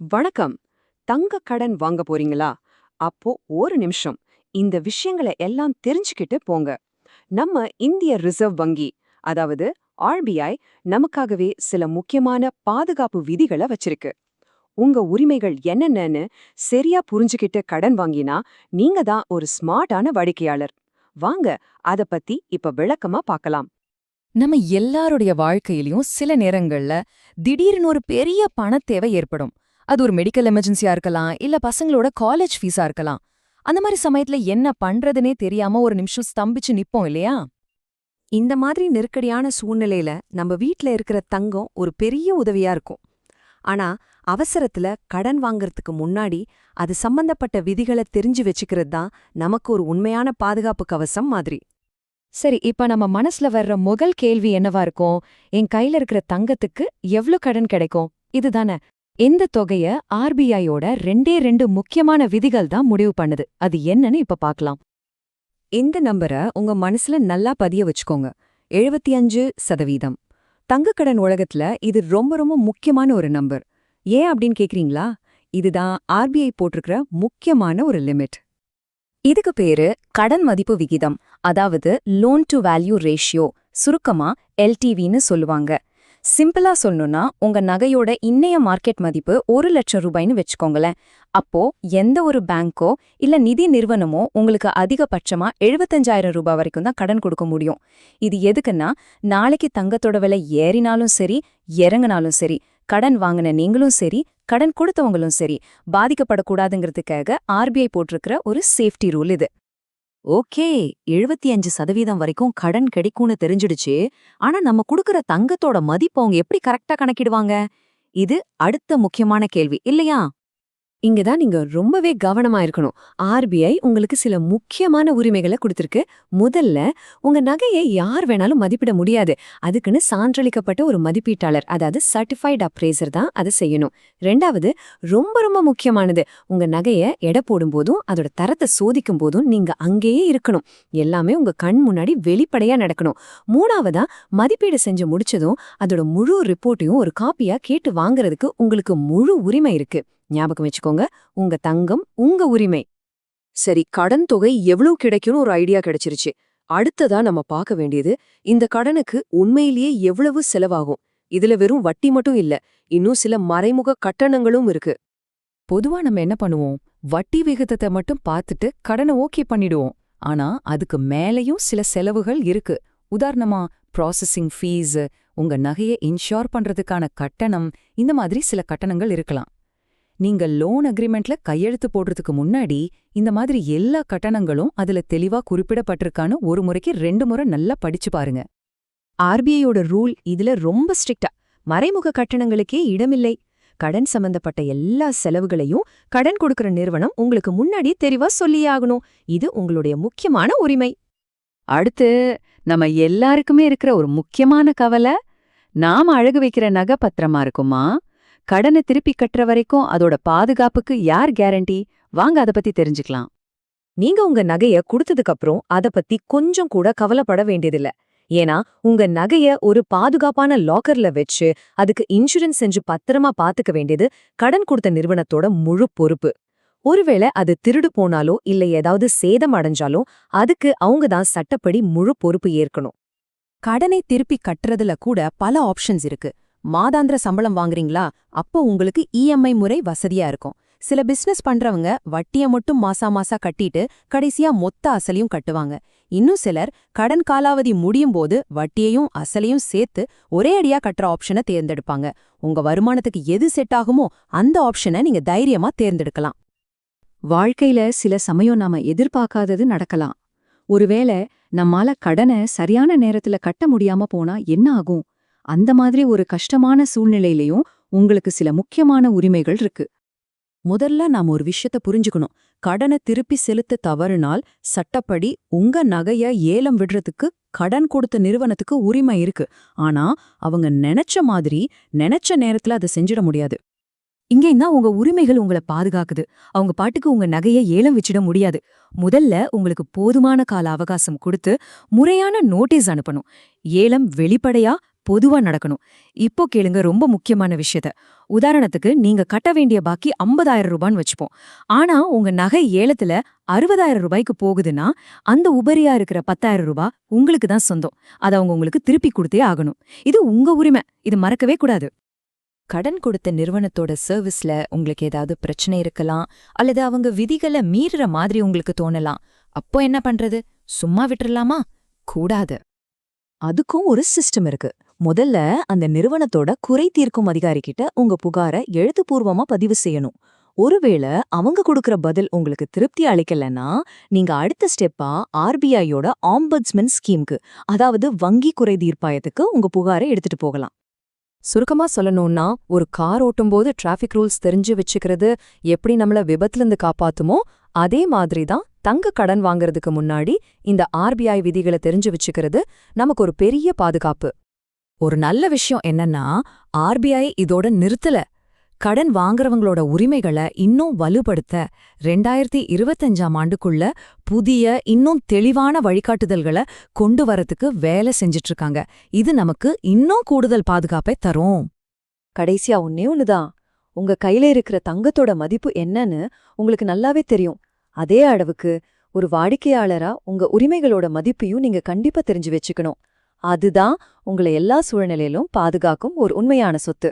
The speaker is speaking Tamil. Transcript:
வணக்கம். தங்க கடன் வாங்க போறீங்களா? அப்போ ஒரு நிமிஷம். இந்த விஷயங்களை எல்லாம் தெரிஞ்சுக்கிட்டு போங்க. நம்ம இந்திய ரிசர்வ் வங்கி அதாவது ஆர்பிஐ நமக்காகவே சில முக்கியமான பாதுகாப்பு விதிகளை வச்சிருக்கு. உங்க உரிமைகள் என்னென்னன்னு சரியா புரிஞ்சுக்கிட்டு கடன் வாங்கினா நீங்க தான் ஒரு ஸ்மார்ட்டான வாடிக்கையாளர். வாங்க அத பத்தி இப்ப விளக்கமா பார்க்கலாம் நம்ம எல்லாருடைய வாழ்க்கையிலயும் சில நேரங்கள்ல திடீர்னு ஒரு பெரிய பணத்தேவை ஏற்படும். அது ஒரு மெடிக்கல் எமர்ஜென்சியா இருக்கலாம் இல்ல பசங்களோட காலேஜ் ஃபீஸா இருக்கலாம். அந்த மாதிரி சமயத்துல என்ன பண்றதுனே தெரியாம ஒரு நிமிஷம் ஸ்தம்பிச்சு நிப்போம் இல்லையா? இந்த மாதிரி நெருக்கடியான சூழ்நிலையில நம்ம வீட்ல இருக்கிற தங்கம் ஒரு பெரிய உதவியா இருக்கும். ஆனா அவசரத்துல கடன் வாங்கறதுக்கு முன்னாடி அது சம்பந்தப்பட்ட விதிகளை தெரிஞ்சு வச்சுக்கிறது தான் நமக்கு ஒரு உண்மையான பாதுகாப்பு கவசம் மாதிரி. சரி இப்ப நம்ம மனசுல வர்ற முதல் கேள்வி என்னவா இருக்கும்? என் கையில இருக்கிற தங்கத்துக்கு எவ்ளோ கடன் கிடைக்கும்? இதுதானே. இந்த தொகைய ஆர்பிஐயோட ரெண்டே ரெண்டு முக்கியமான விதிகள் தான் முடிவு பண்ணுது. அது என்னன்னு இப்ப பார்க்கலாம் இந்த நம்பரை உங்க மனசுல நல்லா பதிய வச்சுக்கோங்க. எழுபத்தி அஞ்சு சதவீதம் தங்கக்கடன் உலகத்துல இது ரொம்ப ரொம்ப முக்கியமான ஒரு நம்பர். ஏன் அப்படின்னு கேக்குறீங்களா? இதுதான் ஆர்பிஐ போட்டிருக்கிற முக்கியமான ஒரு லிமிட். இதுக்கு பேரு கடன் மதிப்பு விகிதம். அதாவது லோன் டு வேல்யூ ரேஷியோ சுருக்கமா எல்டிவின்னு சொல்லுவாங்க. சிம்பிளா சொல்லணும்னா உங்க நகையோட இன்னைய மார்க்கெட் மதிப்பு ஒரு லட்சம் ரூபாய்னு வச்சுக்கோங்களேன். அப்போ எந்த ஒரு பேங்கோ இல்ல நிதி நிறுவனமோ உங்களுக்கு அதிகபட்சமா எழுபத்தஞ்சாயிரம் ரூபாய் வரைக்கும் தான் கடன் கொடுக்க முடியும். இது எதுக்குன்னா நாளைக்கு தங்கத்தோட விலை ஏறினாலும் சரி இறங்கினாலும் சரி கடன் வாங்கின நீங்களும் சரி கடன் கொடுத்தவங்களும் சரி பாதிக்கப்படக்கூடாதுங்கிறதுக்காக ஆர்பிஐ போட்டிருக்கிற ஒரு சேஃப்டி ரூல் இது. ஓகே எழுபத்தி அஞ்சு சதவீதம் வரைக்கும் கடன் கிடைக்கும்னு தெரிஞ்சிடுச்சு. ஆனா நம்ம குடுக்கற தங்கத்தோட மதிப்பு அவங்க எப்படி கரெக்டா கணக்கிடுவாங்க? இது அடுத்த முக்கியமான கேள்வி. இல்லையா? இங்கதான் நீங்க ரொம்பவே கவனமா இருக்கணும். ஆர்பிஐ உங்களுக்கு சில முக்கியமான உரிமைகளை கொடுத்திருக்கு. முதல்ல உங்க நகையை யார் வேணாலும் மதிப்பிட முடியாது. அதுக்குன்னு சான்றளிக்கப்பட்ட ஒரு மதிப்பீட்டாளர் அதாவது சர்டிஃபைட் அப்ரேசர் தான் அதை செய்யணும். ரெண்டாவது ரொம்ப ரொம்ப முக்கியமானது உங்க நகைய எடை போடும்போதும் அதோட தரத்தை சோதிக்கும் போதும் நீங்க அங்கேயே இருக்கணும். எல்லாமே உங்க கண் முன்னாடி வெளிப்படையா நடக்கணும். மூணாவதா மதிப்பீடு செஞ்சு முடிச்சதும் அதோட முழு ரிப்போர்ட்டையும் ஒரு காப்பியா கேட்டு வாங்குறதுக்கு உங்களுக்கு முழு உரிமை இருக்கு. ஞாபகம் வச்சுக்கோங்க உங்க தங்கம் உங்க உரிமை. சரி கடன் தொகை எவ்வளவு கிடைக்கும்னு ஒரு ஐடியா கிடைச்சிருச்சு. அடுத்ததா நம்ம பார்க்க வேண்டியது இந்த கடனுக்கு உண்மையிலேயே எவ்வளவு செலவாகும்? இதுல வெறும் வட்டி மட்டும் இல்ல இன்னும் சில மறைமுக கட்டணங்களும் இருக்கு. பொதுவா நம்ம என்ன பண்ணுவோம்? வட்டி விகிதத்தை மட்டும் பார்த்துட்டு கடனை ஓகே பண்ணிடுவோம். ஆனா அதுக்கு மேலயும் சில செலவுகள் இருக்கு. உதாரணமா ப்ராசஸிங் ஃபீஸ் உங்க நகையை இன்ஷோர் பண்றதுக்கான கட்டணம் இந்த மாதிரி சில கட்டணங்கள் இருக்கலாம். நீங்க லோன் அக்ரிமெண்ட்ல கையெழுத்து போடுறதுக்கு முன்னாடி இந்த மாதிரி எல்லா கட்டணங்களும் அதுல தெளிவா குறிப்பிடப்பட்டிருக்கான்னு ஒரு முறைக்கு ரெண்டு முறை நல்லா படிச்சு பாருங்க. ஆர்பிஐயோட ரூல் இதுல ரொம்ப ஸ்ட்ரிக்டா மறைமுக கட்டணங்களுக்கே இடமில்லை. கடன் சம்பந்தப்பட்ட எல்லா செலவுகளையும் கடன் கொடுக்கிற நிறுவனம் உங்களுக்கு முன்னாடி தெளிவா சொல்லியாகணும் இது உங்களுடைய முக்கியமான உரிமை. அடுத்து நம்ம எல்லாருக்குமே இருக்கிற ஒரு முக்கியமான கவலை நாம அழகு வைக்கிற நகை பத்திரமா இருக்குமா? கடனை திருப்பி கட்டுற வரைக்கும் அதோட பாதுகாப்புக்கு யார் கேரண்டி வாங்க அத பத்தி தெரிஞ்சுக்கலாம். நீங்க உங்க நகைய கொடுத்ததுக்கு அப்புறம் அத பத்தி கொஞ்சம் கூட கவலைப்பட வேண்டியதில்ல. ஏன்னா உங்க நகைய ஒரு பாதுகாப்பான லாக்கர்ல வச்சு அதுக்கு இன்சூரன்ஸ் செஞ்சு பத்திரமா பாத்துக்க வேண்டியது கடன் கொடுத்த நிறுவனத்தோட முழு பொறுப்பு. ஒருவேளை அது திருடு போனாலோ இல்ல ஏதாவது சேதம் அடைஞ்சாலும் அதுக்கு அவங்க தான் சட்டப்படி முழு பொறுப்பு ஏற்கணும். கடனை திருப்பி கட்டுறதுல கூட பல ஆப்ஷன்ஸ் இருக்கு. மாதாந்திர சம்பளம் வாங்குறீங்களா? அப்போ உங்களுக்கு இஎம்ஐ முறை வசதியா இருக்கும். சில பிசினஸ் பண்றவங்க வட்டிய மட்டும் மாசா மாசா கட்டிட்டு கடைசியா மொத்த அசலையும் கட்டுவாங்க. இன்னும் சிலர் கடன் காலாவதி முடியும் போது வட்டியையும் அசலையும் சேர்த்து ஒரே அடியா கட்டுற ஆப்ஷனை தேர்ந்தெடுப்பாங்க. உங்க வருமானத்துக்கு எது செட் ஆகுமோ அந்த ஆப்ஷனை நீங்க தைரியமா தேர்ந்தெடுக்கலாம். வாழ்க்கையில சில சமயம் நாம எதிர்பார்க்காதது நடக்கலாம். ஒருவேளை நம்மால கடனை சரியான நேரத்துல கட்ட முடியாம போனா என்ன ஆகும்? அந்த மாதிரி ஒரு கஷ்டமான சூழ்நிலையிலையும் உங்களுக்கு சில முக்கியமான உரிமைகள் இருக்கு. முதல்ல நாம ஒரு விஷயத்த புரிஞ்சுக்கணும். கடனை திருப்பி செலுத்த தவறுனால் சட்டப்படி உங்க நகைய ஏலம் விடுறதுக்கு கடன் கொடுத்த நிறுவனத்துக்கு உரிமை இருக்கு. ஆனா அவங்க நினைச்ச மாதிரி நினைச்ச நேரத்துல அதை செஞ்சிட முடியாது. இங்கேயும் தான் உங்க உரிமைகள் உங்களை பாதுகாக்குது. அவங்க பாட்டுக்கு உங்க நகையை ஏலம் வச்சிட முடியாது. முதல்ல உங்களுக்கு போதுமான கால அவகாசம் கொடுத்து முறையான நோட்டீஸ் அனுப்பணும். ஏலம் வெளிப்படையா பொதுவா நடக்கணும். இப்போ கேளுங்க ரொம்ப முக்கியமான விஷயத்த. உதாரணத்துக்கு நீங்க கட்ட வேண்டிய பாக்கி 50000 ரூபான்னு வச்சுப்போம். ஆனா உங்க நகை ஏலத்துல அறுபதாயிரம் ரூபாய்க்கு போகுதுன்னா அந்த உபரியா இருக்கிற பத்தாயிரம் ரூபாய் உங்களுக்கு தான் சொந்தம். அதை அவங்க உங்களுக்கு திருப்பி கொடுத்தே ஆகணும். இது உங்க உரிமை. இது மறக்கவே கூடாது. கடன் கொடுத்த நிறுவனத்தோட சர்வீஸ்ல உங்களுக்கு ஏதாவது பிரச்சனை இருக்கலாம் அல்லது அவங்க விதிகளை மீறுற மாதிரி உங்களுக்கு தோணலாம். அப்போ என்ன பண்றது? சும்மா விட்டுறலாமா? கூடாது. அதுக்கும் ஒரு சிஸ்டம் இருக்கு. முதல்ல அந்த நிறுவனத்தோட குறை தீர்க்கும் அதிகாரி கிட்ட உங்க புகாரை எழுத்துப்பூர்வமா பதிவு செய்யணும். ஒருவேளை அவங்க கொடுக்கற பதில் உங்களுக்கு திருப்தி அளிக்கலன்னா நீங்க அடுத்த ஸ்டெப்பா ஆர்பிஐயோட ஆம்பட்ஸ்மென் ஸ்கீம்க்கு அதாவது வங்கி குறை தீர்ப்பாயத்துக்கு உங்க புகாரை எடுத்துட்டு போகலாம். சுருக்கமா சொல்லணும்னா ஒரு கார் ஓட்டும்போது டிராஃபிக் ரூல்ஸ் தெரிஞ்சு வச்சுக்கிறது எப்படி நம்மள விபத்துல இருந்து காப்பாத்துமோ அதே மாதிரி தான் தங்க கடன் வாங்குறதுக்கு முன்னாடி இந்த ஆர்பிஐ விதிகளை தெரிஞ்சு வச்சுக்கிறது நமக்கு ஒரு பெரிய பாதுகாப்பு. ஒரு நல்ல விஷயம் என்னன்னா ஆர்பிஐ இதோட நிறுத்தல. கடன் வாங்குறவங்களோட உரிமைகளை இன்னும் வலுப்படுத்த ரெண்டாயிரத்தி இருபத்தஞ்சாம் ஆண்டுக்குள்ள புதிய இன்னும் தெளிவான வழிகாட்டுதல்களை கொண்டு வரத்துக்கு வேலை செஞ்சிட்டு இருக்காங்க இது நமக்கு இன்னும் கூடுதல் பாதுகாப்பை தரும். கடைசியா ஒன்னே ஒண்ணுதான். உங்க கையில இருக்கிற தங்கத்தோட மதிப்பு என்னன்னு உங்களுக்கு நல்லாவே தெரியும். அதே அளவுக்கு ஒரு வாடிக்கையாளரா உங்க உரிமைகளோட மதிப்பையும் நீங்க கண்டிப்பா தெரிஞ்சு வச்சுக்கணும். அதுதான் உங்களை எல்லா சூழ்நிலையிலும் பாதுகாக்கும் ஒரு உண்மையான சொத்து.